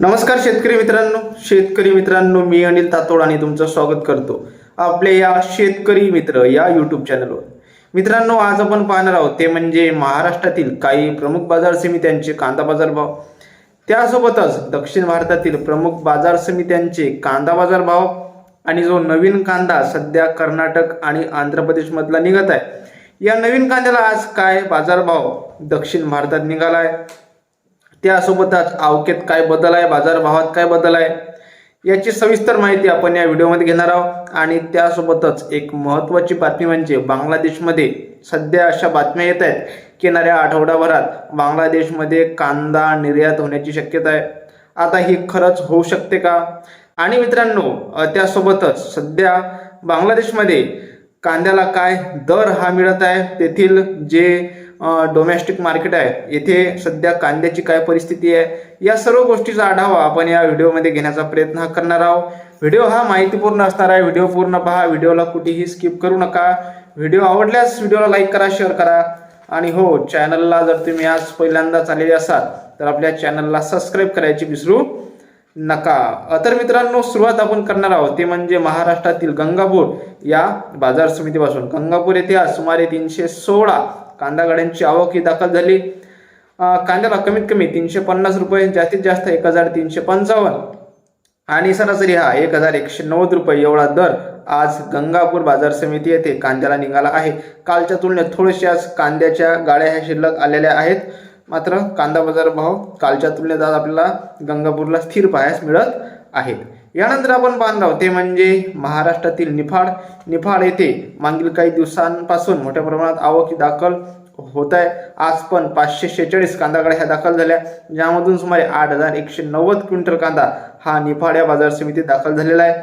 नमस्कार शेतकरी मित्रांनो शेतकरी मित्रांनो मी अनिल तातोड आणि तुमचं स्वागत करतो आपले या शेतकरी मित्र या युट्यूब चॅनलवर मित्रांनो आज आपण पाहणार आहोत ते म्हणजे महाराष्ट्रातील काही प्रमुख बाजार समित्यांचे कांदा बाजार भाव. त्यासोबतच दक्षिण भारतातील प्रमुख बाजार समित्यांचे कांदा बाजार भाव आणि जो नवीन कांदा सध्या कर्नाटक आणि आंध्र प्रदेशमधला निघत आहे. या नवीन कांद्याला आज काय बाजारभाव दक्षिण भारतात निघाला आहे. त्यासोबतच आवकेत काय बदल आहे बाजारभावात काय बदल आहे याची सविस्तर माहिती आपण या व्हिडिओमध्ये घेणार आहोत. आणि त्यासोबतच एक महत्त्वाची बातमी म्हणजे बांगलादेशमध्ये सध्या अशा बातम्या येत आहेत की येणाऱ्या आठवडाभरात बांगलादेशमध्ये कांदा निर्यात होण्याची शक्यता आहे. आता ही खरंच होऊ शकते का? आणि मित्रांनो त्यासोबतच सध्या बांगलादेशमध्ये कांद्याला काय दर हा मिळत आहे तेथील जे डोमेस्टिक मार्केट आहे येथे सध्या कांद्याची काय परिस्थिती आहे या सर्व गोष्टीचा आढावा आपण या व्हिडिओमध्ये घेण्याचा प्रयत्न करणार आहोत. व्हिडिओ हा माहितीपूर्ण असणार आहे व्हिडिओ पूर्ण पहा व्हिडिओला कुठेही स्किप करू नका. व्हिडिओ आवडल्यास व्हिडिओला लाईक करा शेअर करा. आणि हो चॅनलला जर तुम्ही आज पहिल्यांदाच आलेले असाल तर आपल्या चॅनलला सबस्क्राईब करायची विसरू नका. तर मित्रांनो सुरुवात आपण करणार आहोत. ते म्हणजे महाराष्ट्रातील गंगापूर या बाजार समितीपासून. गंगापूर येथे आज सुमारे तीनशे सोळा कांदा गाड्यांची आवक ही दाखल झाली. कांद्याला कमीत कमी तीनशे पन्नास रुपये जास्तीत जास्त एक हजार तीनशे पंचावन्न. आणि सरासरी हा एक हजार एकशे नव्वद रुपये एवढा दर आज गंगापूर बाजार समिती येथे कांद्याला निघाला आहे. कालच्या तुलनेत थोडेसे आज कांद्याच्या गाड्या ह्या शिल्लक आलेल्या आहेत. मात्र कांदा बाजार भाव कालच्या तुलनेत आज आपल्याला गंगापूरला स्थिर पाहायस मिळत आहेत. यानंतर आपण पाहणार आहोत ते म्हणजे महाराष्ट्रातील निफाड. निफाड येथे मागील काही दिवसांपासून मोठ्या प्रमाणात आवक ही दाखल होत आहे आज पण पाचशे शेहेचाळीस कांदा गाड्या ह्या दाखल झाल्या. ज्यामधून सुमारे आठ हजार एकशे नव्वद क्विंटल कांदा हा निफाड या बाजार समितीत दाखल झालेला आहे.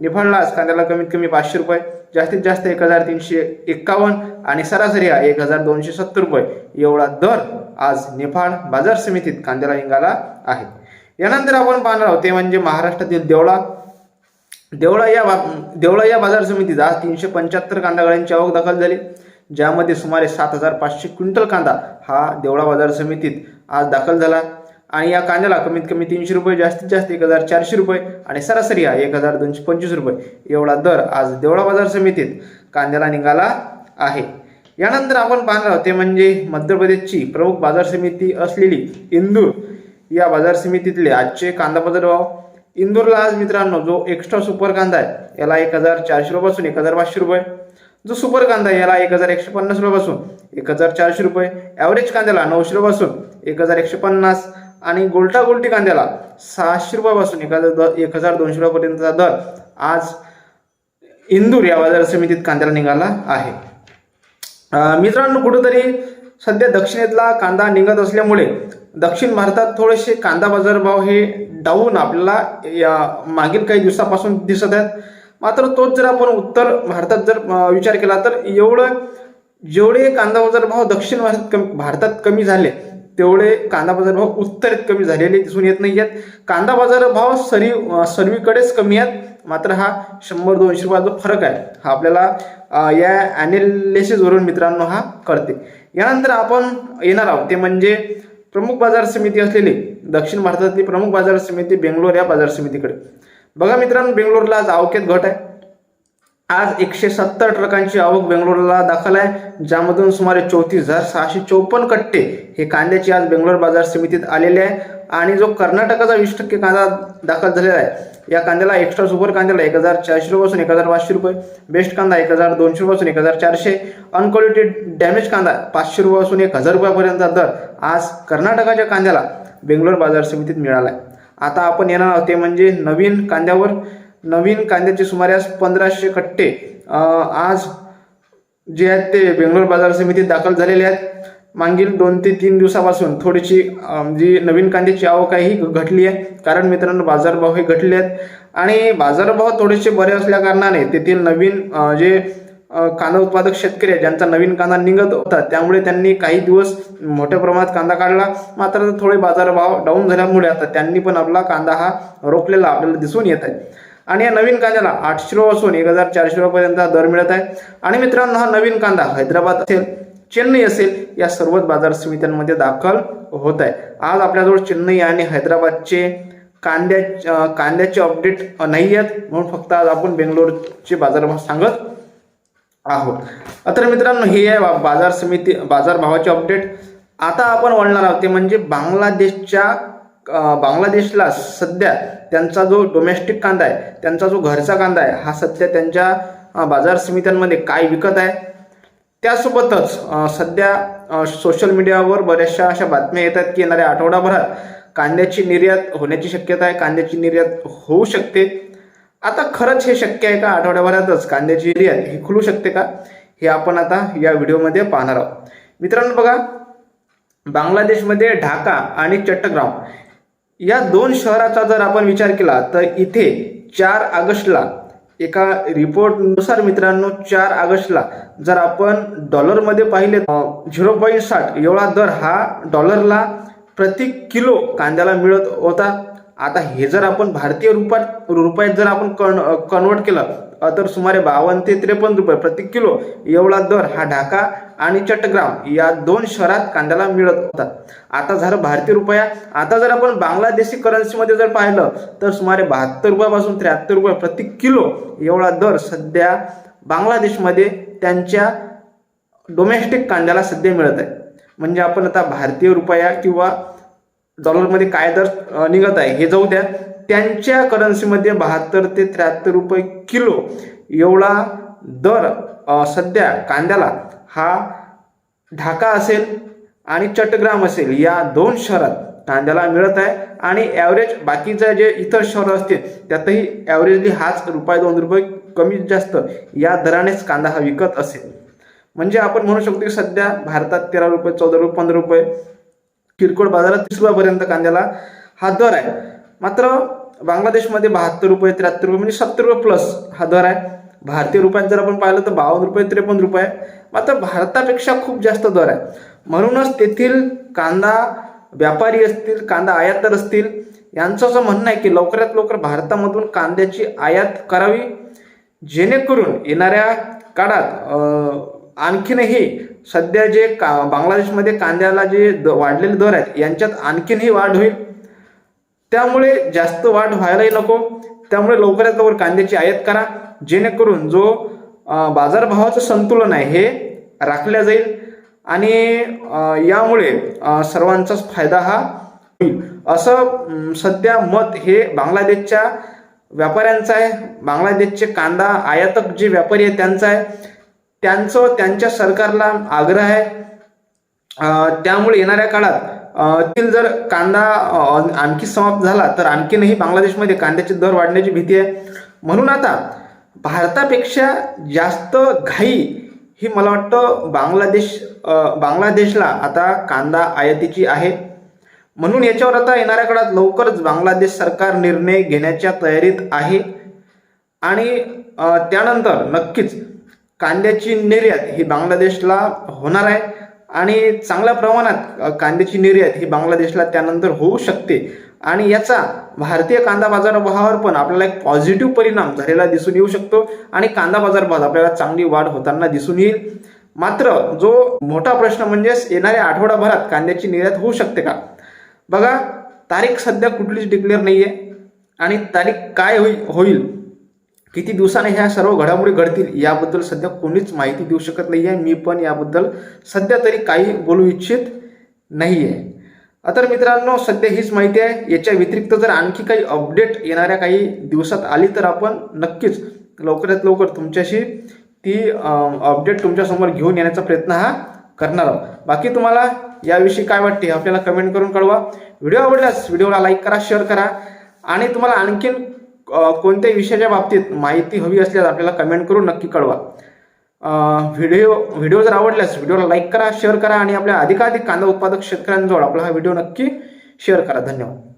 निफाडला आज कांद्याला कमीत कमी पाचशे रुपये जास्तीत जास्त एक हजार तीनशे एक्कावन्न आणि सरासरी हा एक हजार दोनशे सत्तर रुपये. एवढा दर आज निफाड बाजार समितीत कांद्याला निघाला आहे. यानंतर आपण पाहणार आहोत ते म्हणजे महाराष्ट्रातील देवळा देवळा या बा- देवळा या बाजार समितीत आज तीनशे पंच्याहत्तर कांदा गाड्यांची आवक दाखल झाली. ज्यामध्ये सुमारे सात हजार पाचशे क्विंटल कांदा हा देवळा बाजार समितीत आज दाखल झाला. आणि या कांद्याला कमीत कमी तीनशे रुपये जास्तीत जास्त एक हजार चारशे रुपये आणि सरासरी हा एक हजार दोनशे पंचवीस रुपये एवढा दर आज देवळा बाजार समितीत कांद्याला निघाला आहे. यानंतर आपण पाहणार आहोत ते म्हणजे मध्य प्रदेशची प्रमुख बाजार समिती असलेली इंदूर. या बाजार समितीतले आजचे कांदा बाजार भाव इंदूरला आज मित्रांनो जो एक्स्ट्रा सुपर कांदा आहे याला एक हजार चारशे रुपयापासून एक हजार पाचशे रुपये. जो सुपर कांदा याला एक हजार एकशे पन्नास रुपयापासून एक हजार चारशे रुपये. ॲव्हरेज कांद्याला नऊशे रुपयापासून एक हजार एकशे पन्नास. आणि गोलटा गोल्टी कांद्याला सहाशे रुपयापासून एक हजार द- एक हजार दोनशे रुपयापर्यंतचा दर आज इंदूर या बाजार समितीत कांद्याला निघाला आहे. मित्रांनो कुठंतरी सध्या दक्षिणेतला कांदा निघत असल्यामुळे दक्षिण भारतात थोडेसे कांदा बाजार भाव हे डाऊन आपल्याला या मागील काही दिवसापासून दिसत आहेत. मात्र तोच जर आपण उत्तर भारतात जर विचार केला तर एवढं जेवढे कांदा बाजार भाव दक्षिण भारतात कमी भारतात कमी झाले तेवढे कांदा बाजार भाव उत्तरेत कमी झालेले दिसून येत नाही आहेत कांदा बाजार भाव सरी सर्वीकडेच कमी आहेत मात्र हा शंभर दोनशे रुपयाचा फरक आहे. हा आपल्याला या ॲनालिसिसवरून मित्रांनो हा कळते. यानंतर आपण येणार आहोत ते म्हणजे प्रमुख बाजार समिती असलेली दक्षिण भारतातली प्रमुख बाजार समिती बेंगलोर या बाजार समितीकडे. बघा मित्रांनो बेंगलोरला आज आवकेत घट आहे. आज एकशे सत्तर ट्रकांची आवक बेंगलोरला दाखल आहे ज्यामधून सुमारे चौतीस हजार सहाशे चौपन्न कट्टे हे कांद्याची आज बेंगलोर बाजार समितीत आलेले आहे. आणि जो कर्नाटकाचा वीस टक्के कांदा दाखल झालेला आहे या कांद्याला एक्स्ट्रा सुपर कांद्याला एक हजार चारशे रुपयापासून एक हजार पाचशे रुपये बेस्ट कांदा एक हजार दोनशे रुपयापासून एक हजार चारशे अनक्वालिटी डॅमेज कांदा पाचशे रुपयापासून एक हजार रुपयापर्यंतचा दर आज कर्नाटकाच्या कांद्याला बेंगलोर बाजार समितीत मिळाला आहे. आता आपण येणार आहोत ते म्हणजे नवीन कांद्यावर. नवीन कांद्याचे सुमारे आज पंधराशे कट्टे आज जे आहेत ते बेंगलोर बाजार समितीत दाखल झालेले आहेत. मागील दोन ते तीन दिवसापासून थोडीशी जी नवीन कांद्याची आवक आहे ही घटली आहे. कारण मित्रांनो बाजारभाव हे घटले आहेत. आणि बाजारभाव थोडेसे बरे असल्या कारणाने तेथील नवीन जे कांदा उत्पादक शेतकरी आहेत ज्यांचा नवीन कांदा निघत होता त्यामुळे त्यांनी काही दिवस मोठ्या प्रमाणात कांदा काढला. मात्र थोडे बाजारभाव डाऊन झाल्यामुळे आता त्यांनी पण आपला कांदा हा रोखलेला आपल्याला दिसून येत आहे. आणि या नवीन कांद्याला आठशे रुपयापासून एक हजार चारशे रुपयापर्यंत दर मिळत आहे. आणि मित्रांनो हा नवीन कांदा हैदराबाद असेल चेन्नई असेल या सर्वच बाजार समित्यांमध्ये दाखल होत आहे. आज आपल्याजवळ चेन्नई आणि हैदराबादचे कांद्या कांद्याचे अपडेट नाही आहेत. म्हणून फक्त आज आपण बेंगलोरचे बाजारभाव सांगत आहोत. तर मित्रांनो हे आहे बा- बाजार समिती बाजार भावाचे अपडेट आता आपण वळणार आहोत ते म्हणजे बांगलादेशच्या बांगलादेशला सध्या त्यांचा जो डोमेस्टिक कांदा आहे त्यांचा जो घरचा कांदा आहे हा सध्या त्यांच्या बाजार समित्यांमध्ये काय विकत आहे? त्यासोबतच सध्या सोशल मीडियावर बऱ्याचशा अशा बातम्या येतात की येणाऱ्या आठवडाभरात कांद्याची निर्यात होण्याची शक्यता आहे कांद्याची निर्यात होऊ शकते. आता खरंच हे शक्य आहे का? आठवड्याभरातच कांद्याची निर्यात ही खुलू शकते का? हे आपण आता या व्हिडिओमध्ये पाहणार आहोत. मित्रांनो बघा बांगलादेशमध्ये ढाका आणि चट्टग्राम या दोन शहराचा जर आपण विचार केला तर इथे चार ऑगस्टला एका रिपोर्टनुसार मित्रांनो चार ऑगस्टला जर आपण डॉलरमध्ये पाहिले झिरो पॉईंट साठ एवढा दर हा डॉलरला प्रति किलो कांद्याला मिळत होता. आता हे जर आपण भारतीय रुपयात रुपयात जर आपण कन कन्वर्ट केलं तर सुमारे बावन्न ते त्रेपन्न रुपये प्रति किलो एवढा दर हा ढाका आणि चट्टग्राम या दोन शहरात कांद्याला मिळत होता. आता झालं भारतीय रुपया आता जर आपण बांगलादेशी करन्सीमध्ये जर पाहिलं तर सुमारे बहात्तर रुपयापासून त्र्याहत्तर रुपये प्रति किलो एवढा दर सध्या बांगलादेशमध्ये त्यांच्या डोमेस्टिक कांद्याला सध्या मिळत आहे. म्हणजे आपण आता भारतीय रुपया किंवा डॉलरमध्ये काय दर निघत आहे हे जाऊ द्या. त्यांच्या करन्सीमध्ये बहात्तर ते त्र्याहत्तर रुपये किलो एवढा दर सध्या कांद्याला हा ढाका असेल आणि चट्टग्राम असेल या दोन शहरात कांद्याला मिळत आहे आणि ॲव्हरेज बाकीचे जे इतर शहरं असतील त्यातही ॲव्हरेजली हाच रुपये दोन रुपये कमी जास्त या दरानेच कांदा हा विकत असेल. म्हणजे आपण म्हणू शकतो की सध्या भारतात तेरा रुपये चौदा रुपये पंधरा रुपये किरकोळ बाजारात तीस रुपयापर्यंत कांद्याला हा दर आहे. मात्र बांगलादेशमध्ये बहात्तर रुपये त्र्याहत्तर रुपये म्हणजे सत्तर रुपये प्लस हा दर आहे. भारतीय रुपयात जर आपण पाहिलं तर बावन्न रुपये त्रेपन्न रुपये मात्र भारतापेक्षा खूप जास्त दर आहे. म्हणूनच तेथील कांदा व्यापारी असतील कांदा आयातदार असतील यांचं असं म्हणणं आहे की लवकरात लवकर भारतामधून कांद्याची आयात करावी जेणेकरून येणाऱ्या काळात आणखीनही सध्या जे का बांगलादेशमध्ये कांद्याला जे द वाढलेले दर आहेत यांच्यात आणखीनही वाढ होईल. त्यामुळे जास्त वाढ व्हायलाही नको. त्यामुळे लवकरात लवकर कांद्याची आयात करा. जेणेकरून जो बाजारभावाचं संतुलन आहे हे राखल्या जाईल. आणि यामुळे सर्वांचाच फायदा हा होईल. असं सध्या मत हे बांगलादेशच्या व्यापाऱ्यांचं आहे. बांगलादेशचे कांदा आयातक जे व्यापारी आहेत त्यांचा आहे. त्यांचं त्यांच्या सरकारला आग्रह आहे. त्यामुळे येणाऱ्या काळात तील जर कांदा आणखी समाप्त झाला तर आणखीनही बांगलादेशमध्ये कांद्याचे दर वाढण्याची भीती आहे. म्हणून आता भारतापेक्षा जास्त घाई ही मला वाटतं बांगलादेश बांगलादेशला आता कांदा आयातीची आहे. म्हणून याच्यावर आता येणाऱ्या काळात लवकरच बांगलादेश सरकार निर्णय घेण्याच्या तयारीत आहे. आणि त्यानंतर नक्कीच कांद्याची निर्यात ही बांगलादेशला होणार आहे आणि चांगल्या प्रमाणात कांद्याची निर्यात ही बांगलादेशला त्यानंतर होऊ शकते. आणि याचा भारतीय कांदा बाजारभावावर पण आपल्याला एक पॉझिटिव्ह परिणाम झालेला दिसून येऊ शकतो आणि कांदा बाजारभावात आपल्याला चांगली वाढ होताना दिसून येईल. मात्र जो मोठा प्रश्न म्हणजेच येणाऱ्या आठवडाभरात कांद्याची निर्यात होऊ शकते का? बघा तारीख सध्या कुठलीच डिक्लेअर नाही आहे आणि तारीख काय होईल होईल? किती दिवसाने ह्या सर्व घडामोडी घडतील याबद्दल सध्या कोणीच माहिती देऊ शकत नाही आहे मी पण याबद्दल सध्या तरी काही बोलू इच्छित नाही आहे तर मित्रांनो सध्या हीच माहिती आहे. याच्या व्यतिरिक्त जर आणखी काही अपडेट येणाऱ्या काही दिवसात आली तर आपण नक्कीच लवकरात लवकर तुमच्याशी ती अपडेट तुमच्यासमोर घेऊन येण्याचा प्रयत्न हा करणार आहोत. बाकी तुम्हाला याविषयी काय वाटते आपल्याला कमेंट करून कळवा. व्हिडिओ आवडल्यास व्हिडिओला लाईक करा शेअर करा आणि तुम्हाला आणखीन कोणत्याही विषयाच्या बाबतीत माहिती हवी असल्यास आपल्याला कमेंट करून नक्की कळवा. व्हिडिओ व्हिडिओ जर आवडल्यास व्हिडिओला लाईक करा शेअर करा आणि आपल्या अधिकाधिक कांदा उत्पादक शेतकऱ्यांजवळ आपला हा व्हिडिओ नक्की शेअर करा. धन्यवाद.